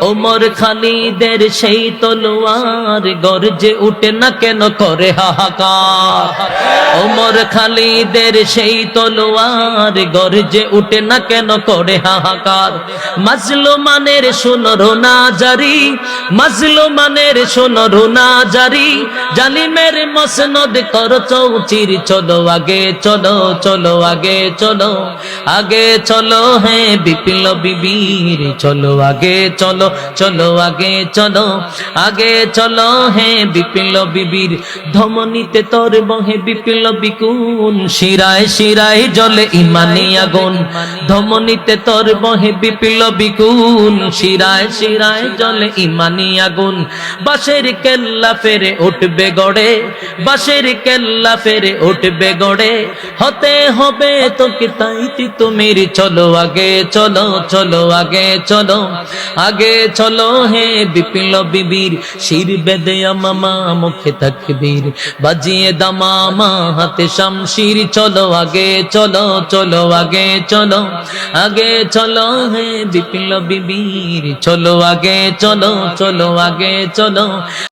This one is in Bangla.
ওমর খালিদের সেই তলোয়ার গর্জে উঠে না কেন করে হাহাকার? ওমর খালিদের সেই তলোয়ার গর্জে উঠে না কেন করে হাহাকার? মাজলো মানের শোনো রোনা জারি মাজলো মানের শোনো রোনা জারি জালিমের মসনদ কর চৌচির, চলো আগে চলো চলো আগে চলো আগে চলো হে বিপিল বিবীর চলো আগে চলো। চলো চলো, আগে চলো আগে চলো, হে বিপিল বিবীর ধমনীতে তোর বহে বিপিল বিকুন শিরায় শিরায় জলে ইমানি আগুন। ধমনীতে তোর বহে বিপিল বিকুন শিরায় শিরায় জলে ইমানি আগুন। বাসের কেল্লা ফেরে উঠবে গড়ে বাসের কেল্লা ফেরে উঠবে গড়ে। হতে হবে তোকে তাইতি তুমির। চলো, আগে চলো চলো, আগে চলো, আগে চলো হে বিপিল বিবির, শির বেদে মামা মুখে তাকবীর। বাজিয়ে দামামা হাতে শামশির, চলো আগে চলো চলো আগে চলো আগে চলো হে বিপিল বিবির। চলো আগে চলো চলো আগে চলো।